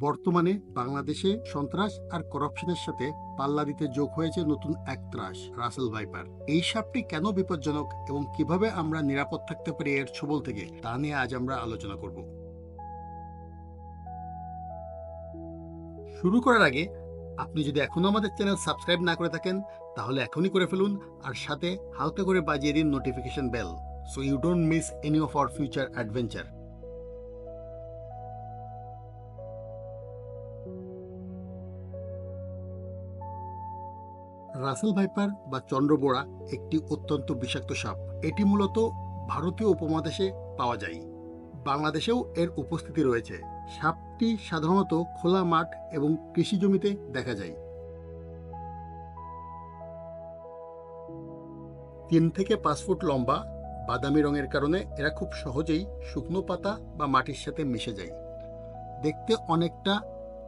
বর্তমানে বাংলাদেশে সন্ত্রাস আর করাপশনের সাথে পাল্লা দিতে যোগ হয়েছে নতুন এক ত্রাস রাসেল ভাইপার এই সাপটি কেন বিপজ্জনক এবং কীভাবে আমরা নিরাপদ থাকতে পারি এর ছবল থেকে, তা নিয়ে আজ আমরা আলোচনা করব। শুরু করার আগে, আপনি যদি এখনও আমাদের চ্যানেল সাবস্ক্রাইব না করে থাকেন, তাহলে এখনই করে ফেলুন আর সাথে হালকা করে বাজিয়ে দিন notification bell so you don't miss any of our future adventure Russell viper বা চন্দ্রবোড়া একটি অত্যন্ত বিষাক্ত সাপ। এটি মূলত ভারতীয় উপমহাদেশে পাওয়া যায়। বাংলাদেশেও এর উপস্থিতি রয়েছে। সাপটি সাধারণত খোলা মাঠ এবং কৃষি জমিতে দেখা যায়। তিন থেকে পাঁচ ফুট লম্বা, বাদামি রঙের কারণে এরা খুব সহজেই শুকনো পাতা বা মাটির সাথে মিশে যায়। দেখতে অনেকটা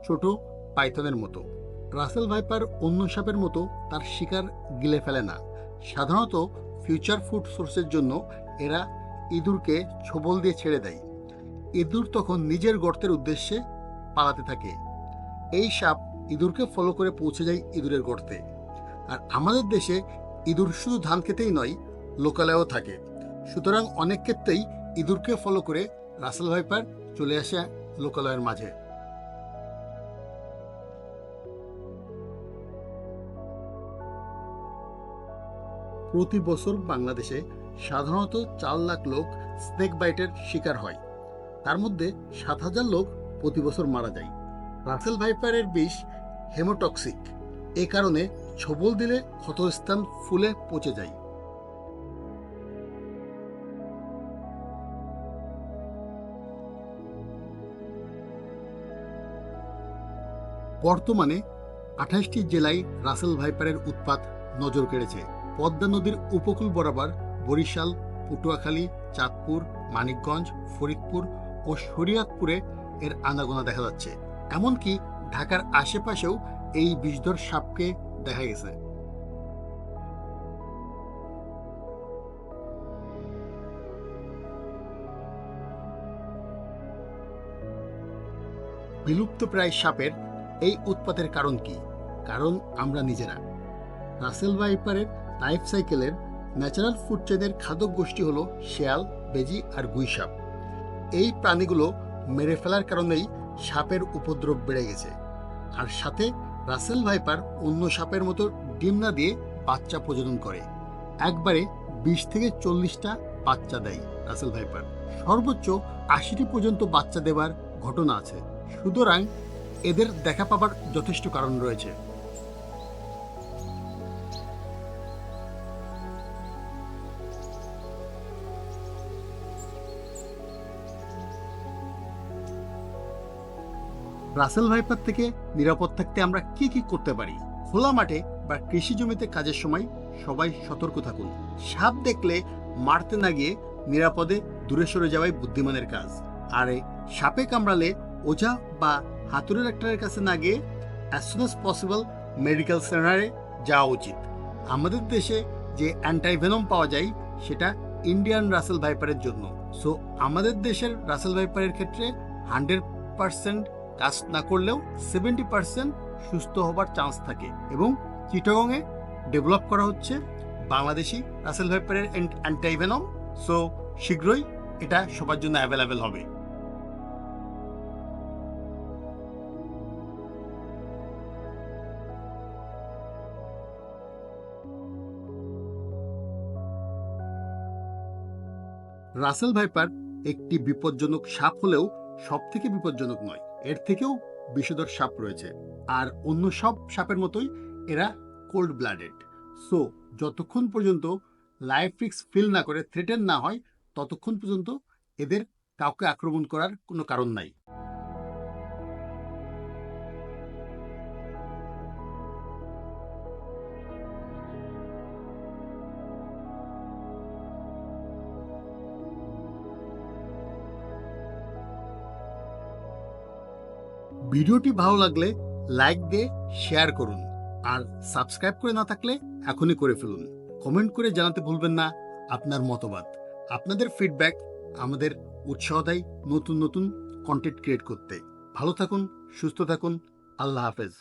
ছোট পাইথনের মতো। রাসেল ভাইপার অন্য সাপের মতো তার শিকার গিলে ফেলে না। সাধারণত ফিউচার ফুড সোর্সের জন্য এরা ইঁদুরকে ছবল দিয়ে ছেড়ে দেয়। ইঁদুর তখন নিজের গর্তের উদ্দেশ্যে পালাতে থাকে। এই সাপ ইঁদুরকে ফলো করে পৌঁছে যায় ইঁদুরের গর্তে। আর আমাদের দেশে ইঁদুর শুধু ধান খেতেই নয়, লোকালয়েও থাকে। সুতরাং অনেক ক্ষেত্রেই ইঁদুরকে ফলো করে রাসেল ভাইপার চলে আসে লোকালয়ের মাঝে। প্রতি বছর বাংলাদেশে সাধারণত চার লাখ লোক স্নেক বাইটের শিকার হয়। তার মধ্যে সাত হাজার লোক প্রতি বছর মারা যায়। রাসেল ভাইপারের বিষ হেমোটক্সিক। এ কারণে ছবল দিলে ক্ষতস্থান ফুলে পচে যায়। বর্তমানে আঠাশটি জেলায় রাসেল ভাইপারের উৎপাত নজর কেড়েছে। পদ্মা নদীর উপকূল বরাবর বরিশাল, পটুয়াখালী, চাঁদপুর, মানিকগঞ্জ, ফরিদপুর ও শরীয়তপুরে এর আনাগোনা দেখা যাচ্ছে। এমনকি ঢাকার আশেপাশেও এই বিষধর সাপকে দেখা গেছে। বিলুপ্তপ্রায় সাপের এই উৎপাতের কারণ কি? কারণ আমরা নিজেরা। রাসেল ভাইপারের লাইফ সাইকেলের ন্যাচারাল ফুড চেনের খাদক গোষ্ঠী হলো শেয়াল, বেজি আর গুই সাপ। এই প্রাণীগুলো মেরে ফেলার কারণেই সাপের উপদ্রব বেড়ে গেছে। আর সাথে রাসেল ভাইপার অন্য সাপের মতো ডিম না দিয়ে বাচ্চা প্রজনন করে। একবারে বিশ থেকে চল্লিশটা বাচ্চা দেয় রাসেল ভাইপার। সর্বোচ্চ আশিটি পর্যন্ত বাচ্চা দেবার ঘটনা আছে। সুতরাং এদের দেখা পাবার যথেষ্ট কারণ রয়েছে। রাসেল ভাইপার থেকে নিরাপদ থাকতে আমরা কি কি করতে পারি? খোলা মাঠে বা কৃষি জমিতে কাজের সময় সবাই সতর্ক থাকুন। সাপ দেখলে মারতে না গিয়ে নিরাপদে দূরে সরে যাওয়াই বুদ্ধিমানের কাজ। আর সাপে কামড়ালে ওঝা বা হাতুড়ে ডাক্তারের কাছে না গিয়ে অ্যাজ সুন পসিবল মেডিকেল সেন্টারে যাওয়া উচিত। আমাদের দেশে যে অ্যান্টাইভেনম পাওয়া যায়, সেটা ইন্ডিয়ান রাসেল ভাইপারের জন্য। সো আমাদের দেশের রাসেল ভাইপারের ক্ষেত্রে হান্ড্রেড পার্সেন্ট কাজ না করলেও সেভেন্টি পার্সেন্ট সুস্থ হবার চান্স থাকে এবং চিটাগংয়ে ডেভেলপ করা হচ্ছে বাংলাদেশি রাসেল ভাইপারের অ্যান্টাইভেনম। সো শীঘ্রই এটা সবার জন্য অ্যাভেলেবেল হবে। রাসেল ভাইপার একটি বিপজ্জনক সাপ হলেও সব থেকে বিপজ্জনক নয়। এর থেকেও বিষধর সাপ রয়েছে। আর অন্য সব সাপের মতোই এরা কোল্ড ব্লাডেড সো যতক্ষণ পর্যন্ত লাইফ রিক্স ফিল না করে থ্রেটেন না হয়, ততক্ষণ পর্যন্ত এদের কাউকে আক্রমণ করার কোনো কারণ নাই। ভিডিওটি ভালো লাগলে লাইক দিয়ে শেয়ার করুন আর সাবস্ক্রাইব করে না থাকলে এখনই করে ফেলুন। কমেন্ট করে জানাতে ভুলবেন না আপনার মতবাদ। আপনাদের ফিডব্যাক আমাদের উৎসাহ দেয় নতুন নতুন কন্টেন্ট ক্রিয়েট করতে। ভালো থাকুন, সুস্থ থাকুন, আল্লাহ হাফেজ।